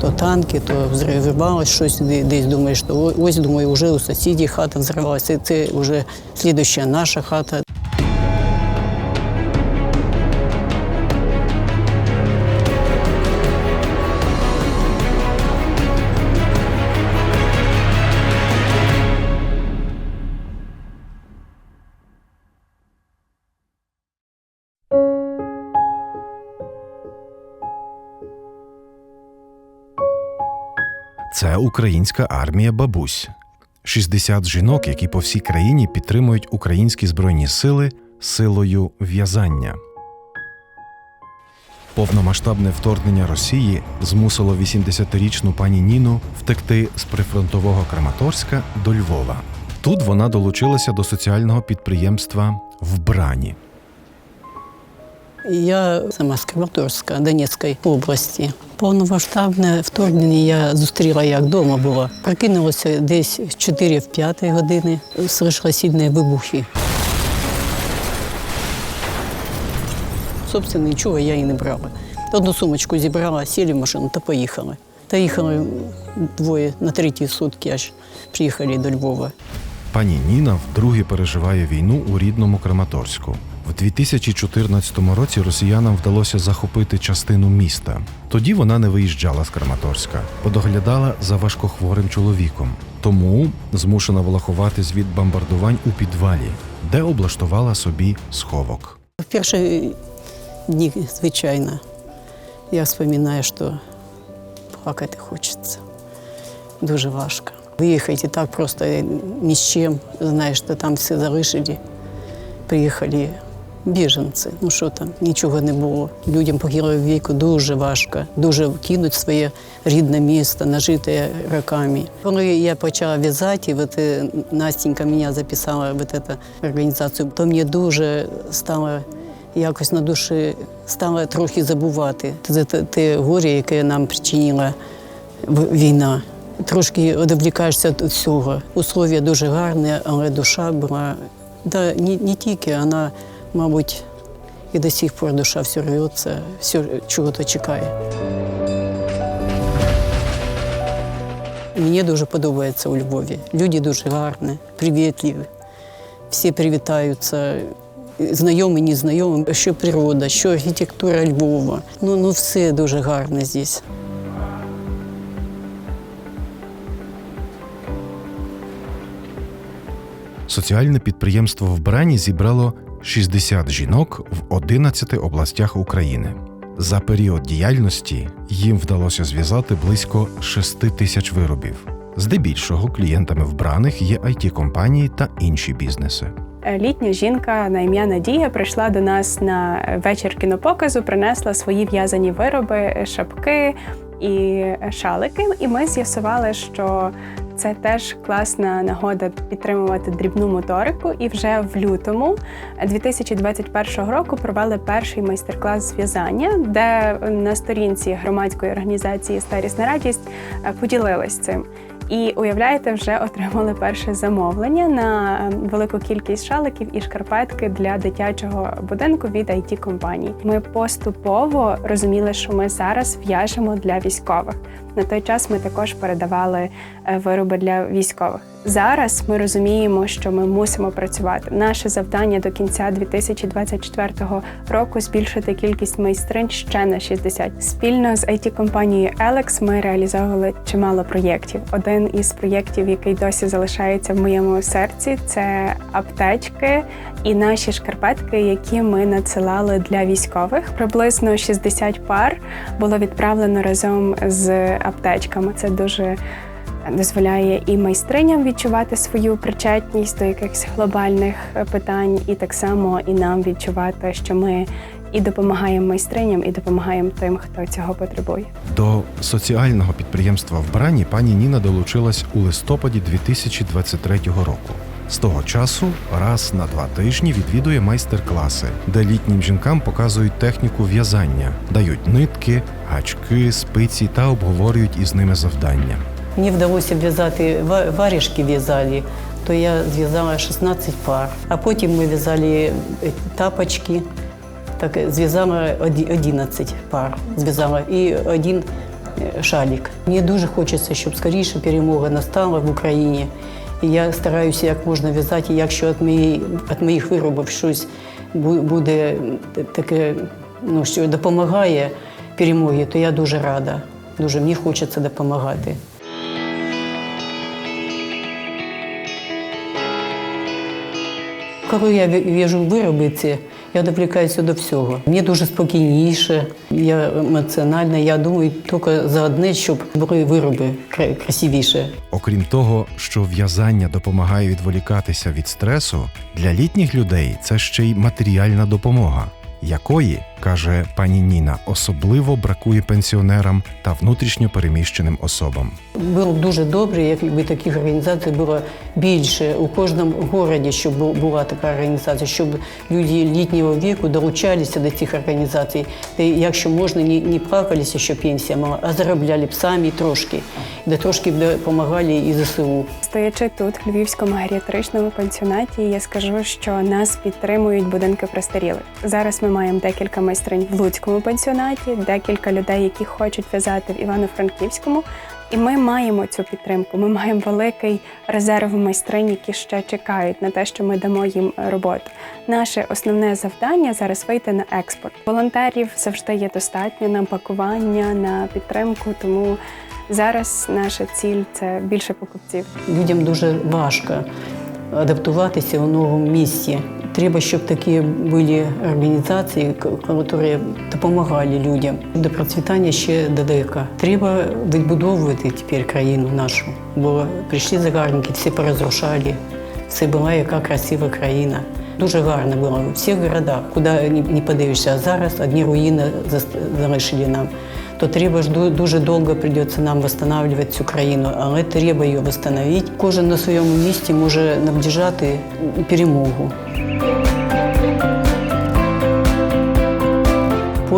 то танки, то взривалось щось десь. Думаєш, то ось думаю, вже у сусідів хата взривалася. Це вже слідуща наша хата. Це українська армія бабусь. 60 жінок, які по всій країні підтримують українські збройні сили силою в'язання. Повномасштабне вторгнення Росії змусило 80-річну пані Ніну втекти з прифронтового Краматорська до Львова. Тут вона долучилася до соціального підприємства Вбрані. Я сама з Краматорська Донецької області. Повномасштабне вторгнення я зустріла, як вдома була. Прокинулася десь в 4-5 години, слышала сильні вибухи. Собственно, нічого я і не брала. Одну сумочку зібрала, сіли в машину та поїхали. Та їхали двоє на третій сутки, аж приїхали до Львова. Пані Ніна вдруге переживає війну у рідному Краматорську. В 2014 році росіянам вдалося захопити частину міста. Тоді вона не виїжджала з Краматорська, подоглядала за важкохворим чоловіком. Тому змушена була ховатись від бомбардувань у підвалі, де облаштувала собі сховок. В перші дні, звичайно, я вспоминаю, що плакати хочеться. Дуже важко. Виїхати так просто ні з чим, знаєш, що там все залишили. Приїхали біженці. Ну що там, нічого не було. Людям похилого віку дуже важко, дуже кинуть своє рідне місто, нажите роками. Коли я почала в'язати, і от е, Настенька мене записала в цю організацію, то мені дуже стало якось на душі стало трохи забувати це те, горе, яке нам причинила війна. Трошки відвлікаєшся від всього. Условия дуже гарні, але душа була да, не, не тільки, вона, мабуть, і до сих пор душа все рветься, все чого-то чекає. Мені дуже подобається у Львові. Люди дуже гарні, привітливі. Всі привітаються, знайомі, незнайомі, що природа, що архітектура Львова. Ну, ну все дуже гарне здесь. Соціальне підприємство Вбрані зібрало 60 жінок в 11 областях України. За період діяльності їм вдалося зв'язати близько 6 тисяч виробів. Здебільшого клієнтами вбраних є it компанії та інші бізнеси. Е, Літня жінка на ім'я Надія прийшла до нас на вечір кінопоказу, принесла свої в'язані вироби, шапки і шалики. І ми з'ясували, що це теж класна нагода підтримувати дрібну моторику. І вже в лютому 2021 року провели перший майстер-клас з в'язання, де на сторінці громадської організації Старісна радість е, поділились цим. І уявляєте, вже отримали перше замовлення на е, велику кількість шаликів і шкарпетки для дитячого будинку від it компаній. Ми поступово розуміли, що ми зараз в'яжемо для військових. На той час ми також передавали е, вироби для військових. Зараз ми розуміємо, що ми мусимо працювати. Наше завдання до кінця 2024 року збільшити кількість майстринь ще на 60. Спільно з it компанією Alex ми реалізовували чимало проєктів. Один із проєктів, який досі залишається в моєму серці, це аптечки і наші шкарпетки, які ми надсилали для військових. Приблизно 60 пар було відправлено разом з аптечками. Це дуже дозволяє і майстриням відчувати свою причетність до якихось глобальних е, питань, і так само і нам відчувати, що ми і допомагаємо майстриням, і допомагаємо тим, хто цього потребує. До соціального підприємства в Вбрані пані Ніна долучилась у листопаді 2023 року. З того часу раз на два тижні відвідує майстер-класи, де літнім жінкам показують техніку в'язання, дають нитки, гачки, спиці та обговорюють із ними завдання. Мені вдалося в'язати ва- варежки в'язали, то я зв'язала 16 пар. А потім ми в'язали е, тапочки, так е, зв'язала 11 пар. Зв'язала. І один е, шалік. Мені дуже хочеться, щоб скоріше перемога настала в Україні. І я стараюся як можна в'язати, якщо від, моєї, від моїх виробів щось буде таке, ну, що допомагає перемогі, то я дуже рада. Дуже мені хочеться допомагати. Коли я в'я- в'яжу вироби ці, я доплікаюся до всього. Мені дуже спокійніше, я емоціональна. Я думаю тільки за одне, щоб були вироби красивіше. Окрім того, що в'язання допомагає відволікатися від стресу, для літніх людей це ще й матеріальна допомога, якої, каже пані Ніна, особливо бракує пенсіонерам та внутрішньо переміщеним особам. Було б дуже добре, якби таких організацій було більше у кожному городі, щоб бу- була така організація, щоб люди літнього віку долучалися до цих організацій. Та якщо можна, не, не плакалися, що пенсія мала, а заробляли б самі трошки, де трошки б допомагали і ЗСУ. Стоячи тут, в Львівському геріатричному пансіонаті, я скажу, що нас підтримують будинки престарілих. Зараз ми маємо декілька майстринь в Луцькому пансіонаті, декілька людей, які хочуть в'язати в Івано-Франківському. І ми маємо цю підтримку. Ми маємо великий резерв майстринь, які ще чекають на те, що ми дамо їм роботу. Наше основне завдання зараз вийти на експорт. Волонтерів завжди є достатньо на пакування, на підтримку. Тому зараз наша ціль це більше покупців. Людям дуже важко адаптуватися у новому місці. Треба, щоб такі були організації, які допомагали людям. До процвітання ще далеко. Треба відбудовувати тепер країну нашу, бо прийшли загарбники, всі порозрушали. Це була яка красива країна. Дуже гарно було у всіх городах, куди не- подивишся. А зараз одні руїни залишили нам. То треба ж ду- дуже довго прийдеться нам встановлювати цю країну, але треба її встановити. Кожен на своєму місці може наближати перемогу.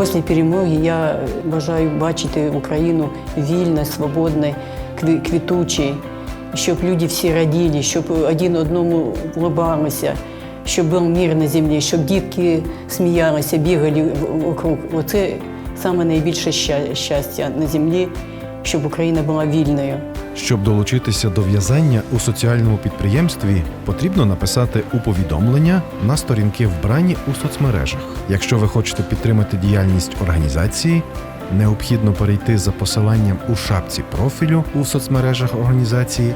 Після перемоги я бажаю бачити Україну вільною, свободною, кві- квітучою, щоб люди всі раділи, щоб один одному улыбалися, щоб був мир на землі, щоб дітки сміялися, бігали вокруг. Оце саме найбільше щастя на землі, щоб Україна була вільною. Щоб долучитися до в'язання у соціальному підприємстві, потрібно написати у повідомлення на сторінки вбрані у соцмережах. Якщо ви хочете підтримати діяльність організації, необхідно перейти за посиланням у шапці профілю у соцмережах організації